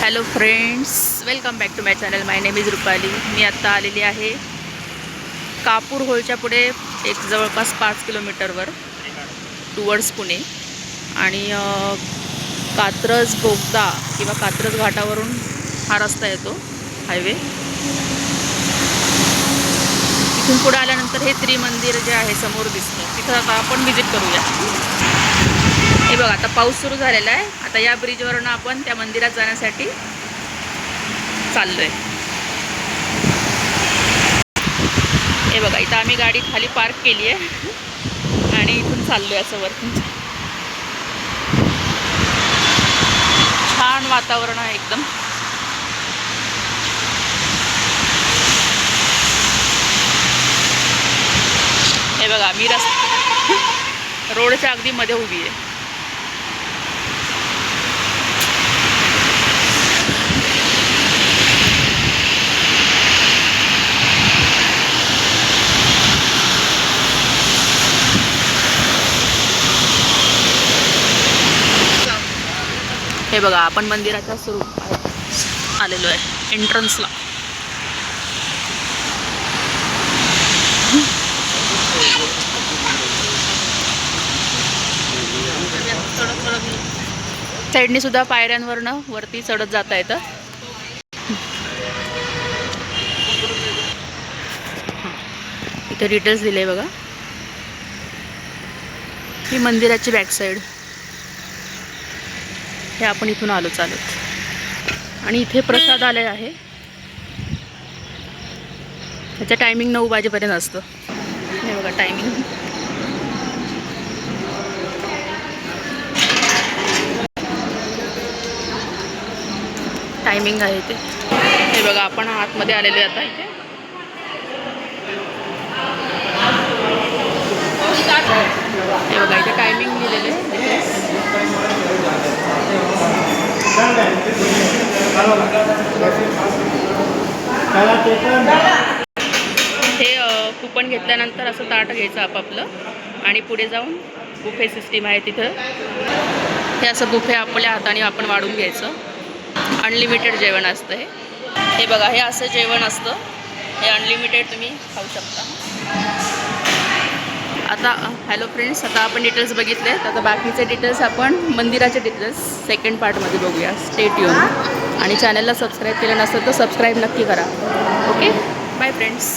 Hello friends welcome back to my channel my name is Rupali मी आत्ता आलेली आहे कापूर होळच्या पुढे एक जवळपास पाच किलोमीटरवर टुवर्ड्स पुणे. आणि कात्रज बोगदा किंवा कात्रज घाटावरून हा रस्ता येतो हायवे तिथून पुढे आल्यानंतर हे त्रिमंदिर जे आहे समोर दिसतं. तिथं आता आपण व्हिजिट करूया. हे बघा आता पाऊस सुरू झालेला आहे. आता या ब्रिजवरून आपण त्या मंदिरात जाण्यासाठी चाललोय. हे बघा इथं आम्ही गाडी खाली पार्क केली आहे. आणि इथून चाललोय असं वरती छान वातावरण आहे एकदम. हे बघा मी रस्ता रोडच्या अगदी मध्ये उभी आहे. हे बघा आपण मंदिराच्या सुरू आलेलो आहे एंट्रन्सला साईडनी सुद्धा पायऱ्यांवरनं वरती चढत जाता येतं. इथे डिटेल्स दिले बघा. ही मंदिराची बॅक साईड हे आपण इथून आलो चालत. आणि इथे प्रसादालय आहे. त्याचं टायमिंग नऊ वाजेपर्यंत असतं. हे बघा टायमिंग टायमिंग आहे ते हे बघा आपण आतमध्ये आलेले आता इथे हे बघा इथे टायमिंग दिलेले आहे हे कुपन घेतल्यानंतर असं ताट घ्यायचं आपापलं आणि पुढे जाऊन बुफे सिस्टीम आहे तिथं. हे असं बुफे आपल्या हाताने आपण वाढून घ्यायचं. अनलिमिटेड जेवण असतं हे. हे बघा हे असं जेवण असतं. हे अनलिमिटेड तुम्ही खाऊ शकता. आता हॅलो फ्रेंड्स आता आपण डिटेल्स बघितले. आता बाकीचे डिटेल्स आपण मंदिराचे डिटेल्स सेकंड पार्टमध्ये बघूया. स्टेट येऊन आणि चॅनलला सबस्क्राईब केलं नसेल तर सबस्क्राईब नक्की करा. Okay bye friends